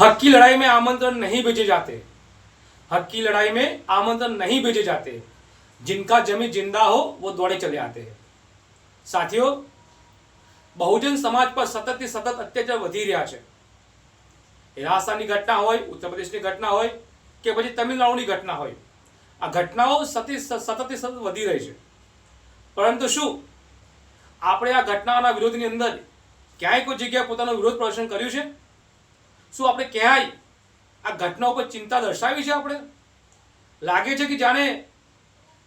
हक की लड़ाई में आमंत्रण नहीं भेजे जाते हक की लड़ाई में आमंत्रण नहीं भेजे जाते जिनका जमी जिंदा हो वो दौड़े चले आते हैं સાથીઓ બહુજન સમાજ પર સતતથી સતત અત્યાચાર વધી રહ્યા છે એ રાજસ્થાનની ઘટના હોય ઉત્તર પ્રદેશની ઘટના હોય કે પછી તમિલનાડુની ઘટના હોય આ ઘટનાઓ સતત સતતથી સતત વધી રહી છે પરંતુ શું આપણે આ ઘટનાઓના વિરોધની અંદર ક્યાંય કોઈ જગ્યાએ પોતાનો વિરોધ પ્રદર્શન કર્યું છે શું આપણે ક્યાંય આ ઘટના ઉપર ચિંતા દર્શાવી છે આપણે? લાગે છે કે જાણે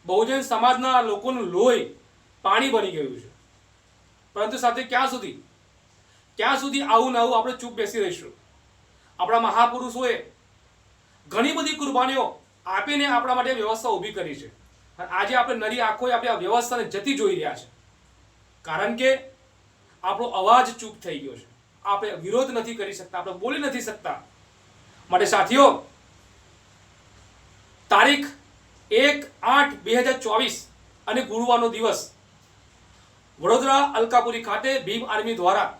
બહુજન સમાજના લોકોનું લોહી પાણી બની ગયું છે. પરંતુ સાથે ક્યાં સુધી? ક્યાં સુધી આવું ને આવું આપણે ચૂપ બેસી રહીશું? આપણા મહાપુરુષોએ ઘણી બધી કુરબાનીઓ આપીને આપણા માટે વ્યવસ્થા ઊભી કરી છે. અને આજે આપણે નરી આંખોએ આપણે આ વ્યવસ્થાને જતી જોઈ રહ્યા છે. કારણ કે આપણો અવાજ ચૂપ થઈ ગયો છે. આપણે વિરોધ નથી કરી શકતા, આપણે બોલી નથી શકતા. માટે સાથીઓ, તારીખ એક આઠ બે હજાર ચોવીસ અને ગુરુવારનો દિવસ વડોદરા અલકાપુરી ખાતે ભીમ આર્મી દ્વારા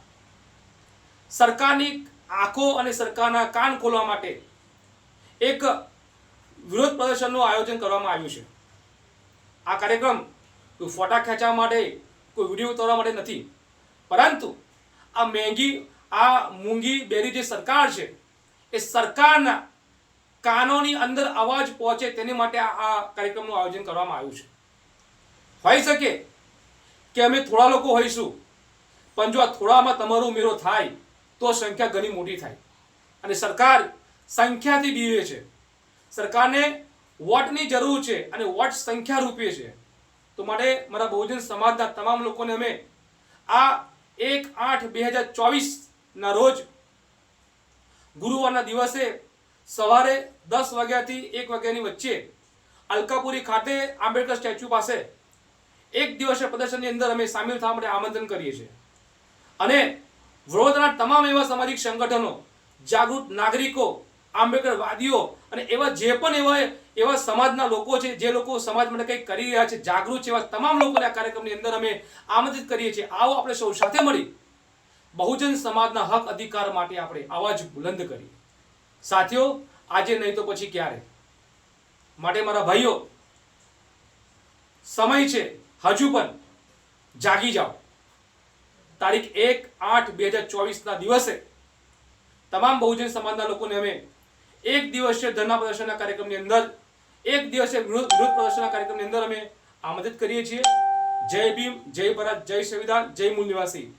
સરકારની આંખો અને સરકારના કાન ખોલવા માટે એક વિરોધ પ્રદર્શનનું આયોજન કરવામાં આવ્યું છે. આ કાર્યક્રમ કોઈ ફોટા ખેંચવા માટે, કોઈ વીડિયો ઉતારવા માટે નથી. પરંતુ આ મહેંગી આ મૂંગી બેરી જે સરકાર છે, એ સરકારના કાનોની અંદર અવાજ પહોંચે તેની માટે આ કાર્યક્રમનું આયોજન કરવામાં આવ્યું છે. હોઈ શકે કે અમે થોડા લોકો હોઈશું, પણ જો આ થોડામાં તમારો ઉમેરો થાય, તો સંખ્યા ઘણી મોટી થાય. અને સરકાર સંખ્યાથી બીવે છે. સરકારને વોટની જરૂર છે અને વોટ સંખ્યા રૂપે છે. તો માટે મારા બહુજન સમાજના તમામ લોકોને અમે આ એક આઠ બે હજાર ચોવીસના રોજ ગુરુવારના દિવસે સવારે દસ વાગ્યાથી એક વાગ્યાની વચ્ચે અલકાપુરી ખાતે આંબેડકર સ્ટેચ્યુ પાસે એક દિવસીય પ્રદર્શનની અંદર અમે સામેલ થવા માટે આમંત્રણ કરીએ છીએ. અને વડોદરાના તમામ એવા સામાજિક સંગઠનો, જાગૃત નાગરિકો, આંબેડકરવાદીઓ અને એવા જે પણ એવા એવા સમાજના લોકો છે, જે લોકો સમાજ માટે કંઈક કરી રહ્યા છે, જાગૃત છે એવા તમામ લોકોને આ કાર્યક્રમની અંદર અમે આમંત્રિત કરીએ છીએ. આવો આપણે સૌ સાથે મળી બહુજન સમાજના હક અધિકાર માટે આપણે આવાજ બુલંદ કરી સાથીઓ, આજે નહીં તો પછી ક્યારે? માટે મારા ભાઈઓ, સમય છે, હજુ પણ જાગી જાઓ. તારીખ એક આઠ બે હજાર ચોવીસના દિવસે તમામ બહુજન સમાજના લોકોને અમે એક દિવસીય ધરના પ્રદર્શનના કાર્યક્રમની અંદર, એક દિવસે વિરોધ પ્રદર્શનના કાર્યક્રમની અંદર અમે આમંત્રિત કરીએ છીએ. જય ભીમ, જય ભારત, જય સંવિધાન, જય મૂળ નિવાસી.